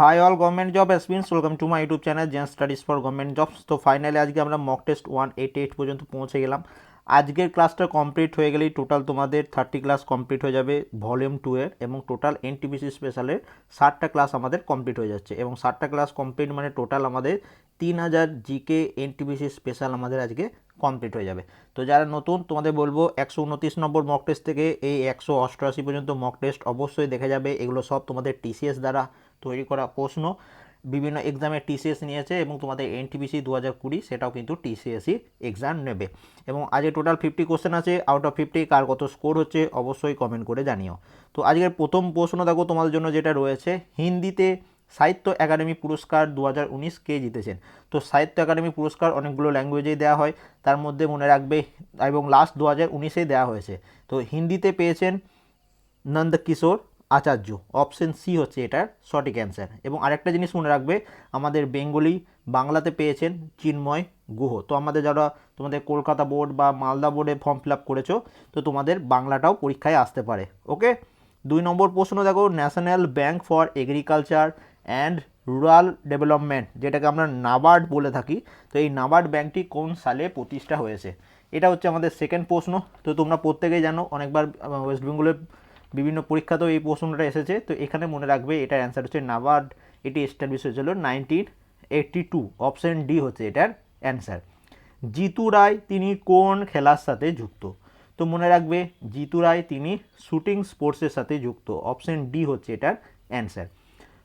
Hi all government job aspirants welcome to my YouTube channel gen studies for government jobs তো finally আজকে আমরা mock test one eight eight পর্যন্ত পৌঁছে গেলাম। আজকের ক্লাসটা কমপ্লিট হয়ে গেলেই টোটাল তোমাদের থার্টি ক্লাস কমপ্লিট হয়ে যাবে ভলিউম টু এর এবং টোটাল এনটিপিসি স্পেশালের ষাটটা ক্লাস আমাদের কমপ্লিট হয়ে যাচ্ছে এবং ষাটটা ক্লাস কমপ্লিট মানে টোটাল আমাদের তিন হাজার জিকে এনটিপিসি স্পেশাল আমাদের আজকে কমপ্লিট হয়ে যাবে। তো যারা নতুন, তোমাদের বলব একশো উনত্রিশ নম্বর মক টেস্ট থেকে এই একশো অষ্টআশি পর্যন্ত মক টেস্ট অবশ্যই দেখে যাবে। এগুলো সব তোমাদের টিসিএস দ্বারা তৈরি করা প্রশ্ন। বিভিন্ন এক্সামে টিসিএস নিয়েছে এবং তোমাদের এনটিপিসি দু হাজার কুড়ি সেটাও কিন্তু টিসিএসই এক্সাম নেবে। এবং আজকে টোটাল ফিফটি কোশ্চেন আছে আউট অফ ফিফটি কার কত স্কোর হচ্ছে অবশ্যই কমেন্ট করে জানিও। তো আজকের প্রথম প্রশ্ন দেখো তোমাদের জন্য যেটা রয়েছে, হিন্দিতে সাহিত্য একাডেমি পুরস্কার দু হাজার উনিশ কে জিতেছেন? তো সাহিত্য একাডেমি পুরস্কার অনেকগুলো ল্যাঙ্গুয়েজেই দেওয়া হয়, তার মধ্যে মনে রাখবে, এবং লাস্ট দু হাজার উনিশেই দেওয়া হয়েছে। তো হিন্দিতে পেয়েছেন নন্দকিশোর আচার্য অপশন সি হচ্ছে এটার সঠিক অ্যান্সার এবং আরেকটা জিনিস মনে রাখবে, আমাদের বেঙ্গলি বাংলাতে পেয়েছেন চিন্ময় গুহ। তো আমাদের যারা তোমাদের কলকাতা বোর্ড বা মালদা বোর্ডে ফর্ম ফিল আপ করেছ, তো তোমাদের বাংলাটাও পরীক্ষায় আসতে পারে। ওকে দুই নম্বর প্রশ্ন দেখো national bank for agriculture and rural development যেটাকে আমরা নাবার্ড বলে থাকি। তো এই নাবার্ড ব্যাংকটি কোন সালে প্রতিষ্ঠা হয়েছে? এটা হচ্ছে আমাদের সেকেন্ড প্রশ্ন। তো তোমরা প্রত্যেকেই জানো, অনেকবার ওয়েস্ট বেঙ্গলের বিভিন্ন পরীক্ষাতেও এই প্রশ্নটা এসেছে, তো এখানে মনে রাখবে এটার অ্যান্সার হচ্ছে নাবার্ড এটি এস্টাবলিশ হয়েছিল nineteen eighty two option D হচ্ছে এটার অ্যান্সার জিতু রায়, তিনি কোন খেলার সাথে যুক্ত? তো মনে রাখবে জিতু রায়, তিনি শুটিং স্পোর্টসের সাথে যুক্ত অপশান ডি হচ্ছে এটার অ্যান্সার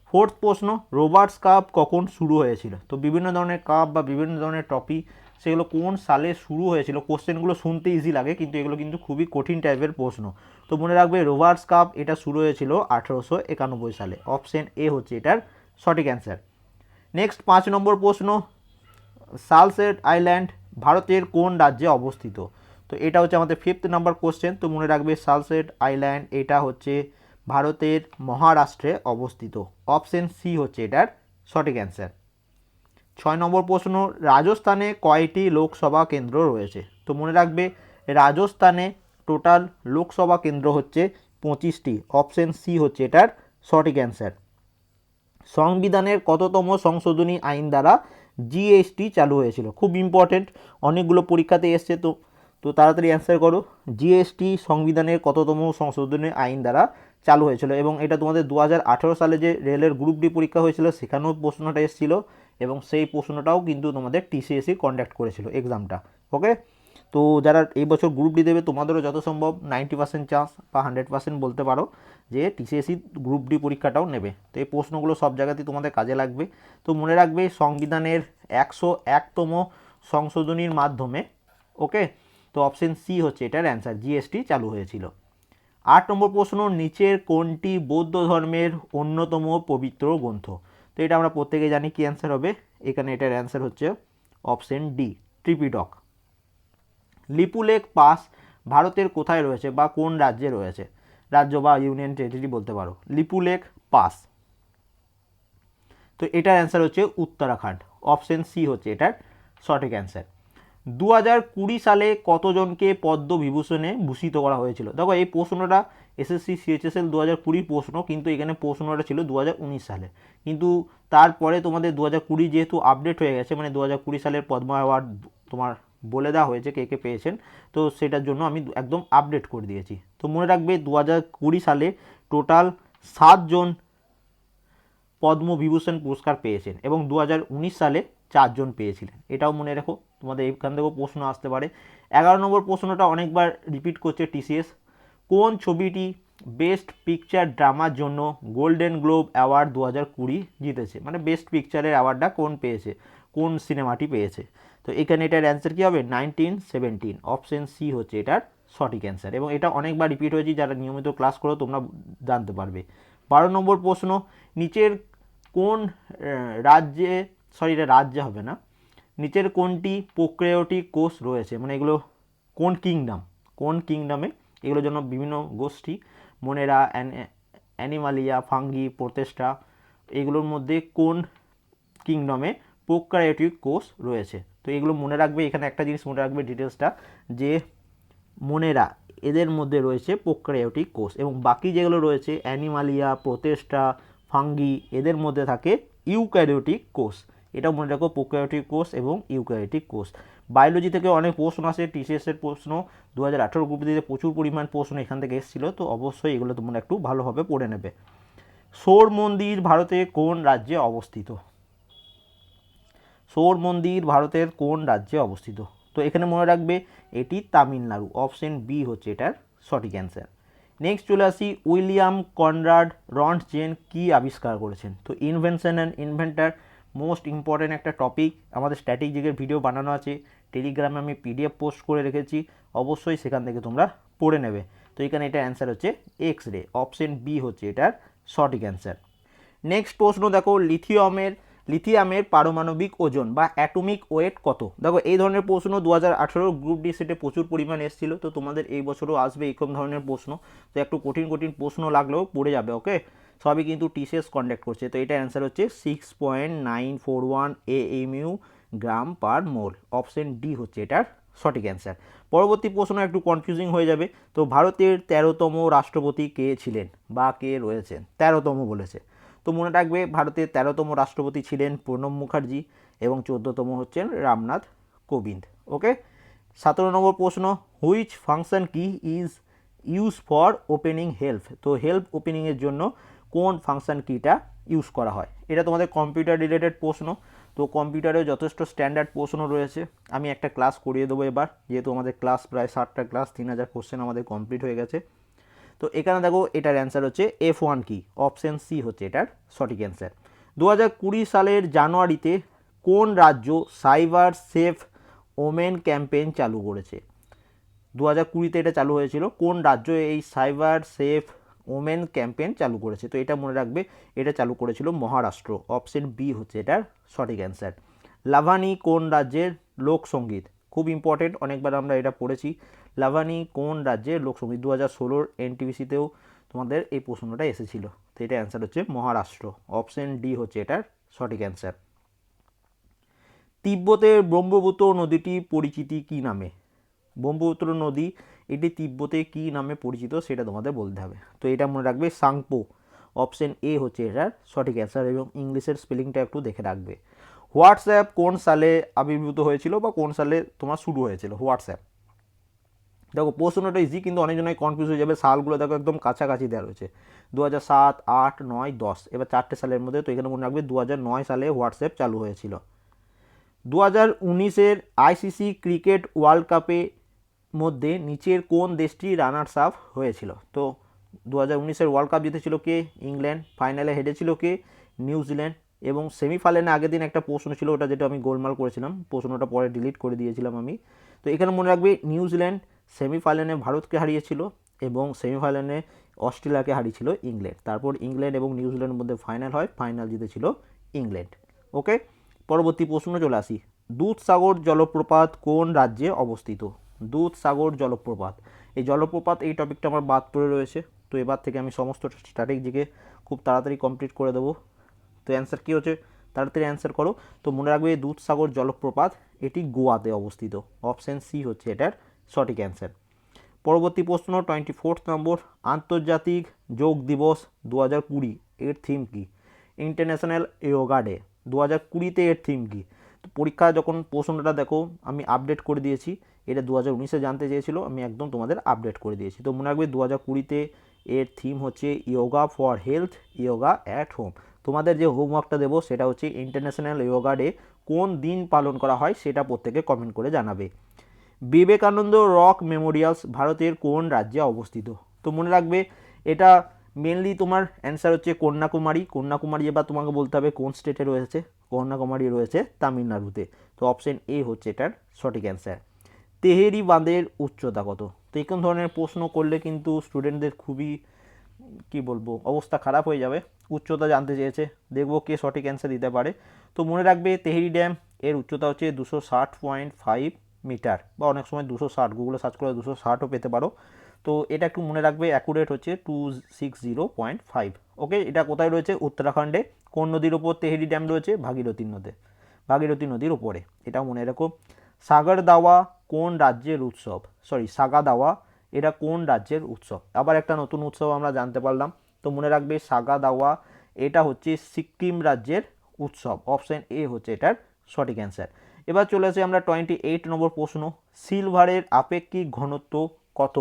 ফোর্থ প্রশ্ন রোবার্টস কাপ কখন শুরু হয়েছিল? তো বিভিন্ন ধরনের কাপ বা বিভিন্ন ধরনের ট্রফি সেগুলো কোন সালে শুরু হয়েছিল? কোশ্চেনগুলো শুনতে ইজি লাগে, কিন্তু এগুলো কিন্তু খুবই কঠিন টাইপের প্রশ্ন। তো মনে রাখবে রোভার্স কাপ এটা শুরু হয়েছিল আঠেরোশো একানব্বই সালে। অপশন এ হচ্ছে এটার সঠিক অ্যান্সার নেক্সট পাঁচ নম্বর প্রশ্ন। সালসেট আইল্যান্ড ভারতের কোন রাজ্যে অবস্থিত? তো এটা হচ্ছে আমাদের ফিফথ নাম্বার কোশ্চেন তো মনে রাখবে সালসেট আইল্যান্ড এটা হচ্ছে ভারতের মহারাষ্ট্রে অবস্থিত। অপশন সি হচ্ছে এটার সঠিক অ্যান্সার ছয় নম্বর প্রশ্ন, রাজস্থানে কয়টি লোকসভা কেন্দ্র রয়েছে? তো মনে রাখবে, রাজস্থানে টোটাল লোকসভা কেন্দ্র হচ্ছে পঁচিশটি। অপশন সি হচ্ছে এটার সঠিক অ্যান্সার। সংবিধানের কততম সংশোধনী আইন দ্বারা জিএসটি চালু হয়েছিল? খুব ইম্পর্টেন্ট অনেকগুলো পরীক্ষাতে এসছে, তো তো তাড়াতাড়ি অ্যান্সার করো। জিএসটি সংবিধানের কততম সংশোধনী আইন দ্বারা চালু হয়েছিল? এবং এটা তোমাদের দু হাজার আঠেরো সালে যে রেলের গ্রুপ ডি পরীক্ষা হয়েছিল, সেখানেও প্রশ্নটা এসেছিল। এবং সেই প্রশ্নটাও কিন্তু তোমাদের টিসিএসসি কন্ডাক্ট করেছিল এক্সামটা ওকে তো যারা এই বছর গ্রুপ ডি দেবে, তোমাদেরও যত সম্ভব নাইনটি পার্সেন্ট চান্স বা হান্ড্রেড পার্সেন্ট বলতে পারো যে টিসিএসসি গ্রুপ ডি পরীক্ষাটাও নেবে। তো এই প্রশ্নগুলো সব জায়গাতেই তোমাদের কাজে লাগবে। তো মনে রাখবে সংবিধানের একশো একতম সংশোধনীর মাধ্যমে ওকে তো অপশন সি হচ্ছে এটার অ্যান্সার জিএসটি চালু হয়েছিল। আট নম্বর প্রশ্ন, নিচের কোনটি বৌদ্ধ ধর্মের অন্যতম পবিত্র গ্রন্থ? তো এটা আমরা প্রত্যেকে জানি কি অ্যান্সার হবে। এখানে এটার অ্যান্সার হচ্ছে অপশন ডি ট্রিপিডক লিপুলেক পাস ভারতের কোথায় রয়েছে বা কোন রাজ্যে রয়েছে? রাজ্য বা ইউনিয়ন টেরিটরি বলতে পারো। লিপুলেক পাস। তো এটার অ্যান্সার হচ্ছে উত্তরাখণ্ড। অপশন সি হচ্ছে এটার সঠিক অ্যান্সার দু হাজার কুড়ি সালে কতজনকে পদ্মবিভূষণে ভূষিত করা হয়েছিল? দেখো এই প্রশ্নটা এসএসসি সিএইচএসএল দু হাজার কুড়ির প্রশ্ন, কিন্তু এখানে প্রশ্নটা ছিল দু হাজার উনিশ সালে। কিন্তু তারপরে তোমাদের দু হাজার কুড়ি যেহেতু আপডেট হয়ে গেছে মানে দু হাজার কুড়ি সালের পদ্ম অ্যাওয়ার্ড তোমার বলে দেওয়া হয়েছে কে কে পেয়েছেন, তো সেটার জন্য আমি একদম আপডেট করে দিয়েছি। তো মনে রাখবে দু হাজার কুড়ি সালে টোটাল সাতজন পদ্মবিভূষণ পুরস্কার পেয়েছেন এবং দু হাজার উনিশ সালে চারজন পেয়েছিলেন। এটাও মনে রেখো, তোমাদের এখান থেকেও প্রশ্ন আসতে পারে। এগারো নম্বর প্রশ্নটা অনেকবার রিপিট করছে টিসিএস কোন ছবিটি বেস্ট পিকচার ড্রামার জন্য গোল্ডেন গ্লোব অ্যাওয়ার্ড দু হাজার কুড়ি জিতেছে? মানে বেস্ট পিকচারের অ্যাওয়ার্ডটা কোন পেয়েছে? কোন সিনেমাটি পেয়েছে? তো এখানে এটার অ্যান্সার কী হবে? নাইনটিন সেভেন্টিন অপশন সি হচ্ছে এটার সঠিক অ্যান্সার এবং এটা অনেকবার রিপিট হয়েছে, যারা নিয়মিত ক্লাস করো তোমরা জানতে পারবে। বারো নম্বর প্রশ্ন, নিচের কোন রাজ্যে সরি এটা রাজ্যে হবে না। নিচের কোনটি প্রোক্রিওটিক কোষ রয়েছে? মানে এগুলো কোন কিংডম? কোন কিংডমে এগুলোর জন্য বিভিন্ন গোষ্ঠী, মনেরা অ্যানিমালিয়া, ফাঙ্গি প্রোটেস্টা এগুলোর মধ্যে কোন কিংডমে প্রোক্রায়োটিক কোষ রয়েছে? তো এগুলো মনে রাখবে, এখানে একটা জিনিস মনে রাখবে ডিটেলসটা, যে মনেরা এদের মধ্যে রয়েছে প্রোক্রায়োটিক কোষ এবং বাকি যেগুলো রয়েছে, অ্যানিমালিয়া প্রোটেস্টা ফাঙ্গি, এদের মধ্যে থাকে ইউক্যারিওটিক কোষ। এটা মনে রাখো, প্রোক্যারিওটিক কোষ এবং ইউক্যারিওটিক কোষ। বায়োলজি থেকে অনেক প্রশ্ন আসে টিসিএস এর প্রশ্ন দু হাজার আঠেরো গ্রুপ দিতে প্রচুর পরিমাণ প্রশ্ন এখান থেকে এসেছিল, তো অবশ্যই এগুলো তোমরা একটু ভালোভাবে পড়ে নেবে। সৌর মন্দির ভারতে কোন রাজ্যে অবস্থিত? সৌর মন্দির ভারতের কোন রাজ্যে অবস্থিত? তো এখানে মনে রাখবে, এটি তামিলনাড়ু অপশন বি হচ্ছে এটার সঠিক অ্যান্সার নেক্সট চলে আসি, উইলিয়াম কনরাড রন্টজেন কি আবিষ্কার করেছেন? তো invention and inventor most important একটা টপিক আমাদের স্ট্র্যাটেজিকের ভিডিও বানানো আছে টেলিগ্রামে আমি পিডিএফ পোস্ট করে রেখেছি, অবশ্যই সেখান থেকে তোমরা পড়ে নেবে। তো এখানে এটা অ্যান্সার হচ্ছে এক্স রে অপশন বি হচ্ছে এটার সঠিক অ্যান্সার নেক্সট প্রশ্ন, দেখো লিথিয়ামের লিথিয়ামের পারমাণবিক ওজন বা অ্যাটমিক ওয়েট কত? দেখো, এই ধরনের প্রশ্ন দু হাজার আঠেরো গ্রুপ ডি সেটে প্রচুর পরিমাণ এসেছিল, তো তোমাদের এই বছরও আসবে এরকম ধরনের প্রশ্ন। তো একটু কঠিন কঠিন প্রশ্ন লাগলেও পড়ে যাবে ওকে সবই কিন্তু টিসিএস কন্ডাক্ট করছে। তো এটা অ্যান্সার হচ্ছে six point nine four one A M U gram per mole option D হচ্ছে এটার সঠিক অ্যান্সার পরবর্তী প্রশ্ন একটু কনফিউজিং হয়ে যাবে। তো ভারতের তেরোতম রাষ্ট্রপতি কে ছিলেন বা কে রয়েছেন? তেরোতম বলেছে। তো মনে রাখবে ভারতের তেরোতম রাষ্ট্রপতি ছিলেন প্রণব মুখার্জি এবং চোদ্দতম হচ্ছেন রামনাথ কোবিন্দ। ওকে? সতেরো নম্বর প্রশ্ন which function key is use for opening help তো হেল্প ওপেনিংয়ের জন্য কোন ফাংশন কিটা ইউজ করা হয়। এটা তোমাদের কম্পিউটার রিলেটেড প্রশ্ন। তো কম্পিউটারেও যথেষ্ট স্ট্যান্ডার্ড প্রশ্ন রয়েছে। আমি একটা ক্লাস করিয়ে দেবো এবার। যেহেতু আমাদের ক্লাস প্রায় ষাটটা ক্লাস তিন হাজার কোশ্চেন আমাদের কমপ্লিট হয়ে গেছে। তো এখানে দেখো, এটার অ্যান্সার হচ্ছে F one key option C হচ্ছে এটার সঠিক অ্যান্সার দু হাজার কুড়ি সালের জানুয়ারিতে কোন রাজ্য সাইবার সেফ ওমেন ক্যাম্পেইন চালু করেছে? দু হাজার কুড়িতে এটা চালু হয়েছিল। কোন রাজ্য এই সাইবার সেফ ওমেন ক্যাম্পেইন চালু করেছে। তো এটা মনে রাখবে, এটা চালু করেছিল মহারাষ্ট্র। অপশন বি হচ্ছে এটার সঠিক অ্যান্সার। লাভানি কোন রাজ্যের লোকসঙ্গীত খুব ইম্পর্টেন্ট অনেকবার আমরা এটা পড়েছি। লাভানি কোন রাজ্যের লোকসঙ্গীত দু হাজার ষোলোর এনটিভিসিতেও তোমাদের এই প্রশ্নটা এসেছিল। তো এটা অ্যান্সার হচ্ছে মহারাষ্ট্র। অপশন ডি হচ্ছে এটার সঠিক অ্যান্সার। তিব্বতের ব্রহ্মপুত্র নদীটি পরিচিতি কী নামে? ব্রহ্মপুত্র নদী, এটি তিব্বতে কী নামে পরিচিত সেটা তোমাদের বলতে হবে। তো এটা মনে রাখবে সাংপো। অপশন এ হচ্ছে এটার সঠিক অ্যান্সার এবং ইংলিশের স্পেলিংটা একটু দেখে রাখবে। হোয়াটসঅ্যাপ কোন সালে আবির্ভূত হয়েছিল বা কোন সালে তোমার শুরু হয়েছিল? হোয়াটসঅ্যাপ। দেখো, প্রশ্নটা ইজি কিন্তু অনেকজনই কনফিউজ হয়ে যাবে। সালগুলো দেখো একদম কাছাকাছি দেওয়া রয়েছে। দু হাজার সাত, আট, নয়, দশ। এবার চারটে সালের মধ্যে তো এখানে মনে রাখবে দু হাজার নয় সালে হোয়াটসঅ্যাপ চালু হয়েছিল। দু হাজার উনিশের আইসিসি ক্রিকেট ওয়ার্ল্ড কাপে মধ্যে নিচের কোন দেশটি রানার্স আপ হয়েছিল? তো দু হাজার উনিশের ওয়ার্ল্ড কাপ জিতেছিল কে? ইংল্যান্ড। ফাইনালে হেরেছিল কে? নিউজিল্যান্ড এবং সেমিফাইনালে আগের দিন একটা প্রশ্ন ছিল, ওটা যেটা আমি গোলমাল করেছিলাম। প্রশ্নটা পরে ডিলিট করে দিয়েছিলাম আমি। তো এখানে মনে রাখবে নিউজিল্যান্ড সেমিফাইনালে ভারতকে হারিয়েছিল এবং সেমিফাইনালে অস্ট্রেলিয়াকে হারিয়েছিল ইংল্যান্ড। তারপর ইংল্যান্ড এবং নিউজিল্যান্ডের মধ্যে ফাইনাল হয় ফাইনাল জিতেছিল ইংল্যান্ড। ওকে পরবর্তী প্রশ্ন চলে আসি। দুধসাগর জলপ্রপাত কোন রাজ্যে অবস্থিত? দুধসাগর জলপ্রপাত। এই জলপ্রপাত, এই টপিকটা আমার বাদ পড়ে রয়েছে। তো এবার থেকে আমি সমস্ত স্ট্র্যাটেজিকে খুব তাড়াতাড়ি কমপ্লিট করে দেবো। তো অ্যান্সার কী হচ্ছে? তাড়াতাড়ি অ্যান্সার করো। তো মনে রাখবে এই দুধসাগর জলপ্রপাত, এটি গোয়াতে অবস্থিত। অপশান সি হচ্ছে এটার সঠিক অ্যান্সার পরবর্তী প্রশ্ন টোয়েন্টি ফোর্থ নম্বর, আন্তর্জাতিক যোগ দিবস দু হাজার কুড়ি, এর থিম কী? ইন্টারন্যাশনাল ইয়োগা ডে দু হাজার কুড়িতে এর থিম কী? তো পরীক্ষা যখন প্রশ্নটা দেখো, আমি আপডেট করে দিয়েছি। এটা দু হাজার উনিশে জানতে চেয়েছিলো, আমি একদম তোমাদের আপডেট করে দিয়েছি। তো মনে রাখবে দু হাজার কুড়িতে এর থিম হচ্ছে yoga for health yoga at home তোমাদের যে হোমওয়ার্কটা দেবো সেটা হচ্ছে ইন্টারন্যাশনাল ইয়োগা ডে কোন দিন পালন করা হয় সেটা প্রত্যেকে কমেন্ট করে জানাবে। বিবেকানন্দ রক মেমোরিয়ালস ভারতের কোন রাজ্যে অবস্থিত? তো মনে রাখবে এটা মেনলি তোমার অ্যান্সার হচ্ছে কন্যাকুমারী। কন্যাকুমারী এবার তোমাকে বলতে হবে কোন স্টেটে রয়েছে? কন্যাকুমারী রয়েছে তামিলনাড়ুতে। তো অপশন এ হচ্ছে এটার সঠিক অ্যান্সার তেহেরি বাঁধের উচ্চতা কত? তো এরকম ধরনের প্রশ্ন করলে কিন্তু স্টুডেন্টদের খুবই, কি বলব, অবস্থা খারাপ হয়ে যাবে। উচ্চতা জানতে চেয়েছে। দেখব কে সঠিক অ্যান্সার দিতে পারে। তো মনে রাখবে, তেহেরি ড্যাম এর উচ্চতা হচ্ছে দুশো ষাট পয়েন্ট ফাইভ মিটার বা অনেক সময় দুশো ষাট গুগলে সার্চ করে দুশো ষাটও পেতে পারো। তো এটা একটু মনে রাখবে অ্যাকুরেট হচ্ছে two six zero point five okay এটা কোথায় রয়েছে? উত্তরাখণ্ডে। কোন নদীর ওপর তেহেরি ড্যাম রয়েছে? ভাগীরথী নদী, ভাগীরথী নদীর ওপরে এটাও মনে রাখো। সাগর দাওয়া কোন রাজ্যের উৎসব? সরি সাগা দাওয়া এটা কোন রাজ্যের উৎসব? আবার একটা নতুন উৎসব আমরা জানতে পারলাম। তো মনে রাখবে সাগা দাওয়া এটা হচ্ছে সিকিম রাজ্যের উৎসব। অপশান এ হচ্ছে এটার সঠিক অ্যান্সার এবার চলে আসি আমরা টোয়েন্টি এইট নম্বর প্রশ্ন। সিলভারের আপেক্ষিক ঘনত্ব কত?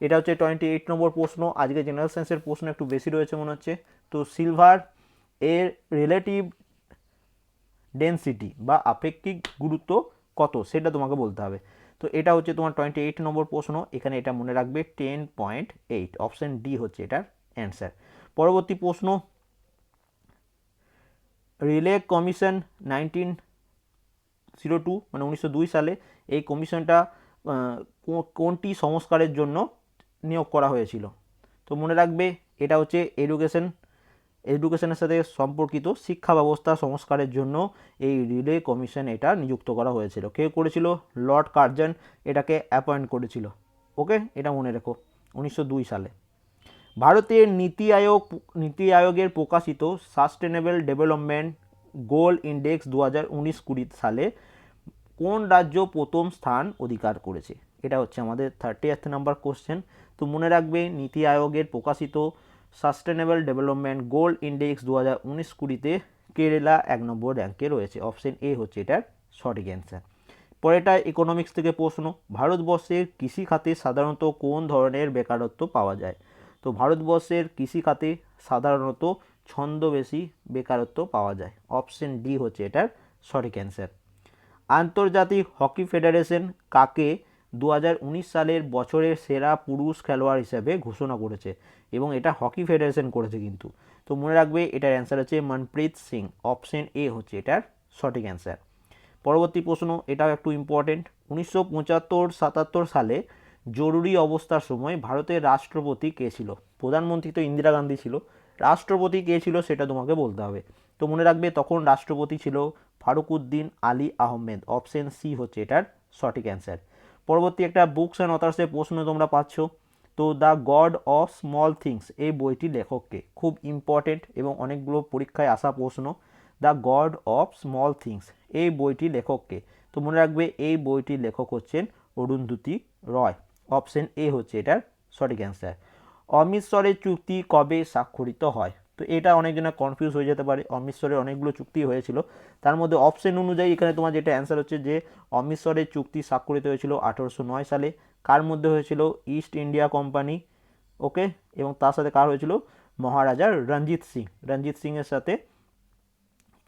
এটা হচ্ছে টোয়েন্টি এইট নম্বর প্রশ্ন। আজকে জেনারেল সায়েন্সের প্রশ্ন একটু বেশি রয়েছে মনে হচ্ছে। তো সিলভার এর রিলেটিভ ডেনসিটি বা আপেক্ষিক গুরুত্ব কত সেটা তোমাকে বলতে হবে। তো এটা হচ্ছে তোমার টোয়েন্টি এইট নম্বর প্রশ্ন, এখানে এটা মনে রাখবে ten point eight option D হচ্ছে এটার অ্যান্সার পরবর্তী প্রশ্ন Raleigh commission nineteen zero two মানে উনিশশো দুই সালে এই কমিশনটা কোনটি সংস্কারের জন্য নিয়োগ করা হয়েছিল? তো মনে রাখবে এটা হচ্ছে এডুকেশন এডুকেশনের সাথে সম্পর্কিত শিক্ষা ব্যবস্থা সংস্কারের জন্য এই রিলে কমিশন এটা নিযুক্ত করা হয়েছিল। কে করেছিল? লর্ড কার্জন এটাকে অ্যাপয়েন্ট করেছিল। ওকে? এটা মনে রেখো। উনিশশো দুই সালে। ভারতের নীতি আয়োগ, নীতি আয়োগের প্রকাশিত সাস্টেনেবল ডেভেলপমেন্ট গোল ইন্ডেক্স দু হাজার উনিশ কুড়ি সালে কোন রাজ্য প্রথম স্থান অধিকার করেছে? এটা হচ্ছে আমাদের থার্টি এথ নাম্বার কোশ্চেন তো মনে রাখবে, নীতি আয়োগের প্রকাশিত সাস্টেনেবল ডেভেলপমেন্ট গোল ইন্ডেক্স দু হাজার উনিশ কুড়িতে কেরালা এক নম্বর র্যাঙ্কে রয়েছে। অপশন এ হচ্ছে এটার সঠিক অ্যান্সার পরেরটা ইকোনমিক্স থেকে প্রশ্ন, ভারতবর্ষের কৃষি খাতে সাধারণত কোন ধরনের বেকারত্ব পাওয়া যায়? তো ভারতবর্ষের কৃষি খাতে সাধারণত ছন্দবেশী বেকারত্ব পাওয়া যায়। অপশন ডি হচ্ছে এটার সঠিক অ্যান্সার আন্তর্জাতিক হকি ফেডারেশন কাকে দু হাজার উনিশ সালের বছরের সেরা পুরুষ খেলোয়াড় হিসেবে ঘোষণা করেছে এবং এটা হকি ফেডারেশন করেছে কিন্তু। তো মনে রাখবে এটার অ্যান্সার হচ্ছে মনপ্রীত সিং অপশন এ হচ্ছে এটার সঠিক অ্যান্সার পরবর্তী প্রশ্ন, এটাও একটু ইম্পর্টেন্ট উনিশশো পঁচাত্তর সাতাত্তর সালে জরুরি অবস্থার সময় ভারতের রাষ্ট্রপতি কে ছিল? প্রধানমন্ত্রী তো ইন্দিরা গান্ধী ছিল। রাষ্ট্রপতি কে ছিল সেটা তোমাকে বলতে হবে। তো মনে রাখবে তখন রাষ্ট্রপতি ছিল ফারুকউদ্দিন আলী আহমেদ অপশন সি হচ্ছে এটার সঠিক অ্যান্সার পরবর্তী একটা বুকস অ্যান্ড অথার্সের প্রশ্ন তোমরা পাচ্ছ। তো the god of small things, এই বইটি লেখককে খুব ইম্পর্টেন্ট এবং অনেকগুলো পরীক্ষায় আসা প্রশ্ন। The god of small things, এই বইটি লেখককে। তো মনে রাখবে, এই বইটির লেখক হচ্ছেন অরুন্ধতী রয়। অপশন এ হচ্ছে এটার সঠিক অ্যান্সার অমৃতসরের চুক্তি কবে স্বাক্ষরিত হয়? তো এটা অনেকজনের কনফিউজ হয়ে যেতে পারে। অমৃতসরের অনেকগুলো চুক্তি হয়েছিল। তার মধ্যে অপশন অনুযায়ী এখানে তোমার যেটা অ্যান্সার হচ্ছে যে, অমৃতসরের চুক্তি স্বাক্ষরিত হয়েছিল আঠেরোশো নয় সালে। কার মধ্যে হয়েছিল? ইস্ট ইন্ডিয়া কোম্পানি ওকে এবং তার সাথে কার হয়েছিল? মহারাজা রঞ্জিত সিং। রঞ্জিত সিংয়ের সাথে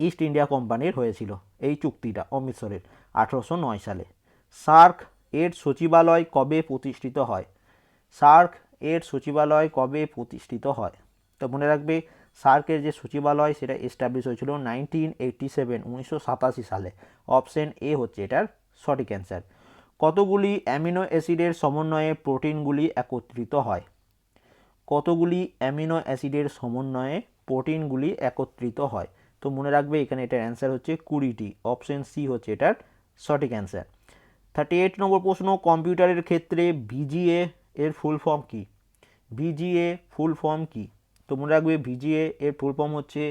ইস্ট ইন্ডিয়া কোম্পানির হয়েছিল এই চুক্তিটা অমৃতসরের আঠেরোশো নয় সালে। সার্ক এর সচিবালয় কবে প্রতিষ্ঠিত হয়? সার্ক এর সচিবালয় কবে প্রতিষ্ঠিত হয়? তো মনে রাখবে, সার্কের যে সচিবালয় সেটা এস্টাবলিশ হয়েছিল নাইনটিন এইটটি সেভেন উনিশশো সাতাশি সালে। অপশন এ হচ্ছে এটার সঠিক অ্যান্সার কতগুলি অ্যামিনো অ্যাসিডের সমন্বয়ে প্রোটিনগুলি একত্রিত হয়? কতগুলি অ্যামিনো অ্যাসিডের সমন্বয়ে প্রোটিনগুলি একত্রিত হয়? তো মনে রাখবে, এখানে এটার অ্যান্সার হচ্ছে কুড়িটি। অপশন সি হচ্ছে এটার সঠিক অ্যান্সার থার্টি এইট নম্বর প্রশ্ন কম্পিউটারের ক্ষেত্রে ভিজিএ এর ফুল ফর্ম কী? ভিজিএ ফুল ফর্ম কী? তো মনে রাখবে ভিজিএ এর ফুল ফর্ম হচ্ছে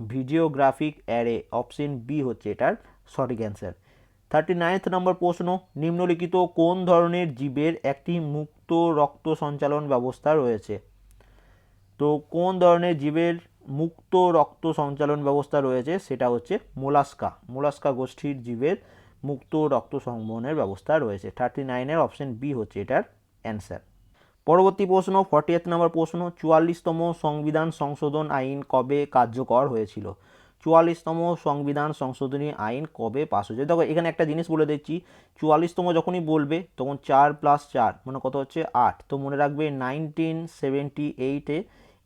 ভিডিওগ্রাফিক অ্যারে অপশন বি হচ্ছে এটার সঠিক অ্যান্সার থার্টি নাইনথ নম্বর প্রশ্ন, নিম্নলিখিত কোন ধরনের জীবের একটি মুক্ত রক্ত সঞ্চালন ব্যবস্থা রয়েছে? তো কোন ধরনের জীবের মুক্ত রক্ত সঞ্চালন ব্যবস্থা রয়েছে? সেটা হচ্ছে মোলাস্কা। মোলাস্কা গোষ্ঠীর জীবের মুক্ত রক্ত সংবহনের ব্যবস্থা রয়েছে। থার্টি নাইনের অপশন বি হচ্ছে এটার অ্যান্সার পরবর্তী প্রশ্ন ফর্টি এইথ নম্বর প্রশ্ন, চুয়াল্লিশতম সংবিধান সংশোধন আইন কবে কার্যকর হয়েছিল? চুয়াল্লিশতম সংবিধান সংশোধনী আইন কবে পাস হয়েছে? দেখো, এখানে একটা জিনিস বলে দিচ্ছি, চুয়াল্লিশতম যখনই বলবে, তখন চার প্লাস চার মানে কত হচ্ছে? আট। তো মনে রাখবে নাইনটিন সেভেন্টি এইটে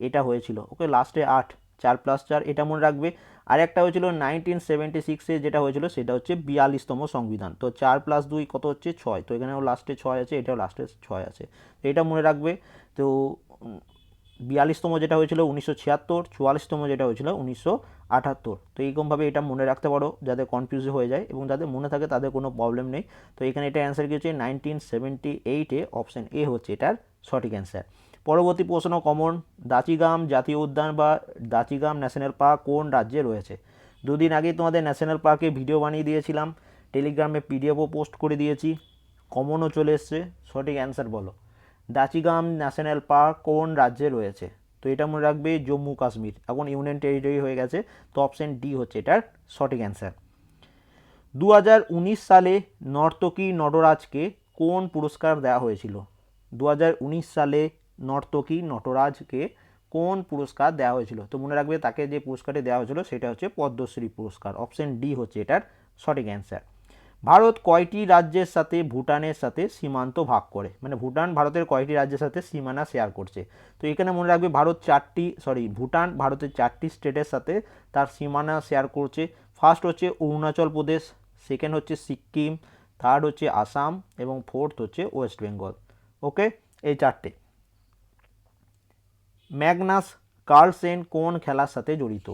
এটা হয়েছিল। ওকে লাস্টে আট। চার প্লাস চার, এটা মনে রাখবে। আর একটা হয়েছিল নাইনটিন সেভেন্টি সিক্সে যেটা হয়েছিল, সেটা হচ্ছে বিয়াল্লিশতম সংবিধান। তো চার প্লাস দুই কত হচ্ছে? ছয়। তো এখানেও লাস্টে ছয় আছে, এটাও লাস্টে ছয় আছে। তো এটা মনে রাখবে। তো বিয়াল্লিশতম যেটা হয়েছিল উনিশশো ছিয়াত্তর, চুয়াল্লিশতম যেটা হয়েছিল উনিশশো আটাত্তর। তো এইরকমভাবে এটা মনে রাখতে পারো যাদের কনফিউজ হয়ে যায় এবং যাদের মনে থাকে তাদের কোনো প্রবলেম নেই। তো এখানে এটা অ্যান্সার কি হচ্ছে? নাইনটিন সেভেন্টি এইটে অপশান এ হচ্ছে এটার সঠিক অ্যান্সার পরবর্তী প্রশ্ন কমন দাচিগাম জাতীয় উদ্যান বা দাচিগাম ন্যাশনাল পার্ক কোন রাজ্যে রয়েছে? দুদিন আগে তোমাদের ন্যাশনাল পার্কে ভিডিও বানিয়ে দিয়েছিলাম টেলিগ্রামে পিডিএফও পোস্ট করে দিয়েছি কমনও চলে এসছে, সঠিক অ্যান্সার বলো। দাচিগাম ন্যাশনাল পার্ক কোন রাজ্যে রয়েছে? তো এটা মনে রাখবে জম্মু কাশ্মীর, এখন ইউনিয়ন টেরিটরি হয়ে গেছে, তো অপশন ডি হচ্ছে এটার সঠিক অ্যান্সার দু হাজার উনিশ সালে নর্তকী নটরাজকে কোন পুরস্কার দেওয়া হয়েছিল? দু হাজার উনিশ সালে নর্তকী নটরাজকে কোন পুরস্কার দেওয়া হয়েছিল? তো মনে রাখবে তাকে যে পুরস্কারটি দেওয়া হয়েছিল সেটা হচ্ছে পদ্মশ্রী পুরস্কার। অপশন ডি হচ্ছে এটার সঠিক অ্যান্সার। ভারত কয়টি রাজ্যের সাথে ভুটানের সাথে সীমান্ত ভাগ করে? মানে ভুটান ভারতের কয়টি রাজ্যের সাথে সীমানা শেয়ার করছে? তো এখানে মনে রাখবে ভারত চারটি সরি ভুটান ভারতের চারটি স্টেটের সাথে তার সীমানা শেয়ার করছে। ফার্স্ট হচ্ছে অরুণাচল প্রদেশ সেকেন্ড হচ্ছে সিকিম থার্ড হচ্ছে আসাম, এবং ফোর্থ হচ্ছে ওয়েস্ট বেঙ্গল। ওকে এই চারটে। ম্যাগনাস কার্লসেন কোন খেলার সাথে জড়িত?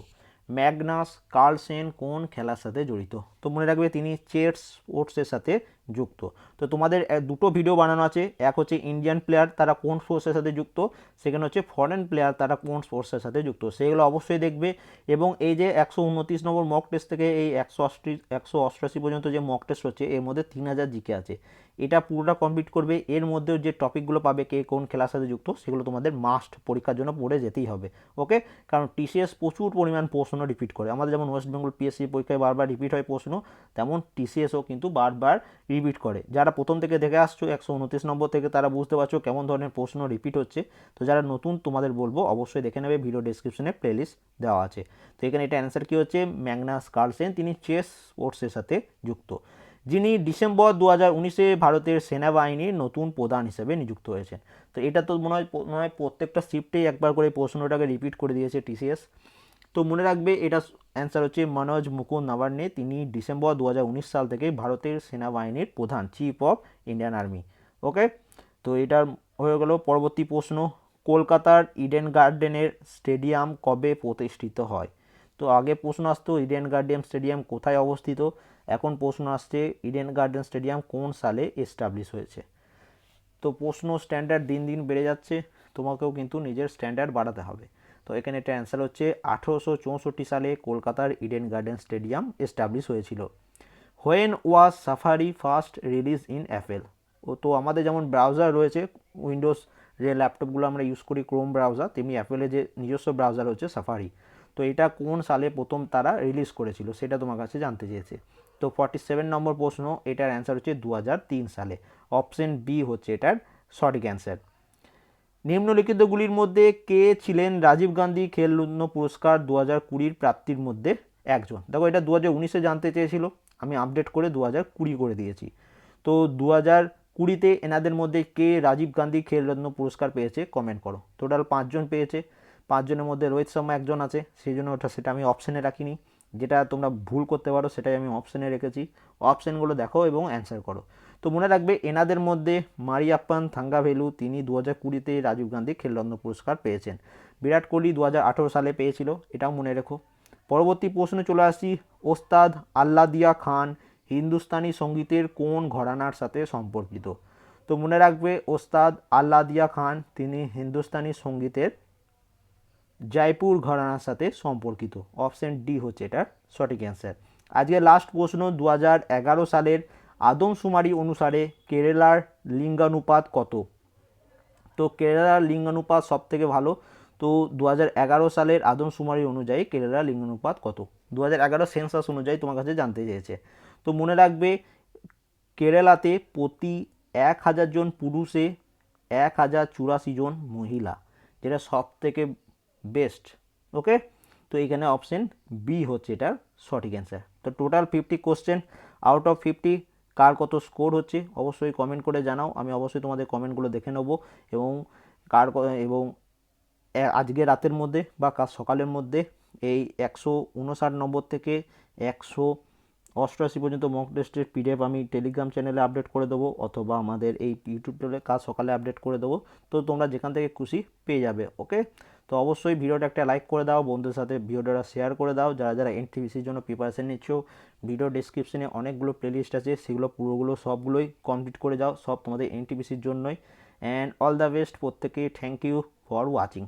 ম্যাগনাস কার্লসেন কোন খেলার সাথে জড়িত? তো মনে রাখবে তিনি চেস স্পোর্টসের সাথে যুক্ত। তো তোমাদের দুটো ভিডিও বানানো আছে। এক হচ্ছে ইন্ডিয়ান প্লেয়ার তারা কোন স্পোর্টসের সাথে যুক্ত? সেকেন্ড হচ্ছে ফরেন প্লেয়ার তারা কোন স্পোর্টসের সাথে যুক্ত? সেগুলো অবশ্যই দেখবে। এবং এই যে একশো উনত্রিশ নম্বর মক টেস্ট থেকে এই একশো অষ্টি একশো অষ্টআশি পর্যন্ত যে মক টেস্ট হচ্ছে, এর মধ্যে তিন হাজার জিকে আছে। এটা পুরোটা কমপ্লিট করবে। এর মধ্যেও যে টপিকগুলো পাবে, কে কোন খেলার সাথে যুক্ত, সেগুলো তোমাদের মাস্ট পরীক্ষার জন্য পড়ে যেতেই হবে। ওকে কারণ টিসিএস প্রচুর পরিমাণ প্রশ্ন রিপিট করে। আমাদের যেমন ওয়েস্ট বেঙ্গল পিএসসি পরীক্ষায় বারবার রিপিট হয় প্রশ্ন তেমন টিসিএসও কিন্তু বারবার রিপিট করে। যারা প্রথম থেকে দেখে আসছো, একশো উনত্রিশ নম্বর থেকে তারা বুঝতে পারছ কেমন ধরনের প্রশ্ন রিপিট হচ্ছে। তো যারা নতুন তোমাদের বলব, অবশ্যই দেখে নেবে, ভিডিও ডিসক্রিপশনে প্লেলিস্ট দেওয়া আছে। তো এখানে এটা অ্যান্সার কী হচ্ছে? ম্যাগনাস কার্লসেন, তিনি চেস স্পোর্টসের সাথে যুক্ত। যিনি ডিসেম্বর দু হাজার উনিশে ভারতের সেনাবাহিনীর নতুন প্রধান হিসেবে নিযুক্ত হয়েছেন। তো এটা তো মনে হয় মনে হয় প্রত্যেকটা শিফটেই একবার করে প্রশ্নটাকে রিপিট করে দিয়েছে টিসিএস। তো মনে রাখবে, এটা অ্যান্সার হচ্ছে মনোজ মুকুন্দ নবান্নে তিনি ডিসেম্বর দু হাজার উনিশ সাল থেকে ভারতের সেনাবাহিনীর প্রধান chief of Indian army okay তো এটার হয়ে গেল পরবর্তী প্রশ্ন। কলকাতার ইডেন গার্ডেনের স্টেডিয়াম কবে প্রতিষ্ঠিত হয়? তো আগে প্রশ্ন আসতো ইডেন গার্ডেন স্টেডিয়াম কোথায় অবস্থিত? এখন প্রশ্ন আসছে ইডেন গার্ডেন স্টেডিয়াম কোন সালে এস্টাবলিশ হয়েছে? তো প্রশ্ন স্ট্যান্ডার্ড দিন দিন বেড়ে যাচ্ছে। তোমাকেও কিন্তু নিজের স্ট্যান্ডার্ড বাড়াতে হবে। তো এখানে এটা অ্যান্সার হচ্ছে আঠেরোশো চৌষট্টি সালে কলকাতার ইডেন গার্ডেন স্টেডিয়াম এস্টাবলিশ হয়েছিল। When was Safari first release in Apple ও তো আমাদের যেমন ব্রাউজার রয়েছে উইন্ডোজ যে ল্যাপটপগুলো আমরা ইউজ করি ক্রোম ব্রাউজার তেমনি অ্যাপেলের যে নিজস্ব ব্রাউজার হচ্ছে সাফারি তো এটা কোন সালে প্রথম তারা রিলিজ করেছিল সেটা তোমার কাছে জানতে চেয়েছে। তো ফর্টি সেভেন নম্বর প্রশ্ন, এটার অ্যান্সার হচ্ছে দু হাজার তিন সালে। অপশন বি হচ্ছে এটার সঠিক অ্যান্সার নিম্নলিখিতগুলির মধ্যে কে ছিলেন রাজীব গান্ধী খেলরত্ন পুরস্কার দু হাজার কুড়ির প্রাপ্তির মধ্যে একজন? দেখো, এটা দু হাজার উনিশে জানতে চেয়েছিল। আমি আপডেট করে দু হাজার কুড়ি করে দিয়েছি। তো দু হাজার কুড়িতে এনাদের মধ্যে কে রাজীব গান্ধী খেলরত্ন পুরস্কার পেয়েছে কমেন্ট করো। টোটাল পাঁচজন পেয়েছে। পাঁচজনের মধ্যে রোহিত শর্মা একজন আছে। সেই জন্য ওটা সেটা আমি অপশানে রাখিনি। যেটা তোমরা ভুল করতে পারো, সেটাই আমি অপশানে রেখেছি। অপশানগুলো দেখো এবং অ্যান্সার করো। তো মনে রাখবে, এনাদের মধ্যে মারিয়াপ্পান, থাঙ্গাভেলু, তিনি দু হাজার কুড়িতে রাজীব গান্ধী খেলরত্ন পুরস্কার পেয়েছেন। বিরাট কোহলি দু হাজার আঠেরো সালে পেয়েছিল, এটাও মনে রেখো। পরবর্তী প্রশ্নে চলে আসি ওস্তাদ আল্লাদিয়া খান হিন্দুস্তানি সঙ্গীতের কোন ঘরানার সাথে সম্পর্কিত? তো মনে রাখবে, ওস্তাদ আল্লাদিয়া খান, তিনি হিন্দুস্তানি সঙ্গীতের জয়পুর ঘরানার সাথে সম্পর্কিত। অপশন ডি হচ্ছে এটার সঠিক অ্যান্সার আজকে লাস্ট প্রশ্ন দু সালের আদমশুমারি অনুসারে কেরালার লিঙ্গানুপাত কত? তো কেরালার লিঙ্গানুপাত সব থেকে ভালো, তো দু সালের আদমশুমারি অনুযায়ী কেরালার লিঙ্গানুপাত কত? দু হাজার এগারো সেন্সাস অনুযায়ী তোমার কাছে জানতে চেয়েছে। তো মনে রাখবে, কেরালাতে প্রতি এক হাজার জন পুরুষে এক হাজার চুরাশি জন মহিলা, যেটা সব থেকে বেস্ট, ওকে? তো এখানে অপশন বি হচ্ছে এটার সঠিক অ্যান্সার। তো total fifty question, out of fifty কার কত স্কোর হচ্ছে, অবশ্যই কমেন্ট করে জানাও। আমি অবশ্যই তোমাদের কমেন্টগুলো দেখে নেব এবং কার এবং আজকে রাতের মধ্যে বা কাল সকালের মধ্যে এই একশো উনষাট নম্বর থেকে একশো অষ্টআশি পর্যন্ত মক টেস্টের পিডিএফ আমি টেলিগ্রাম চ্যানেলে আপডেট করে দেবো অথবা আমাদের এই ইউটিউব চ্যানেলে কাজ সকালে আপডেট করে দেবো। তো তোমরা যেখান থেকে খুশি পেয়ে যাবে ওকে তো অবশ্যই ভিডিওটা একটা লাইক করে দাও, বন্ধুদের সাথে ভিডিওটা শেয়ার করে দাও। যারা যারা এনটিভিসির জন্য প্রিপারেশন নিচ্ছ ভিডিও ডিসক্রিপশনে অনেকগুলো প্লেলিস্ট আছে, সেগুলো পুরোগুলো সবগুলোই কমপ্লিট করে যাও, সব তোমাদের এনটিভিসির জন্যই। অ্যান্ড অল দ্য বেস্ট প্রত্যেকে থ্যাংক ইউ ফর ওয়াচিং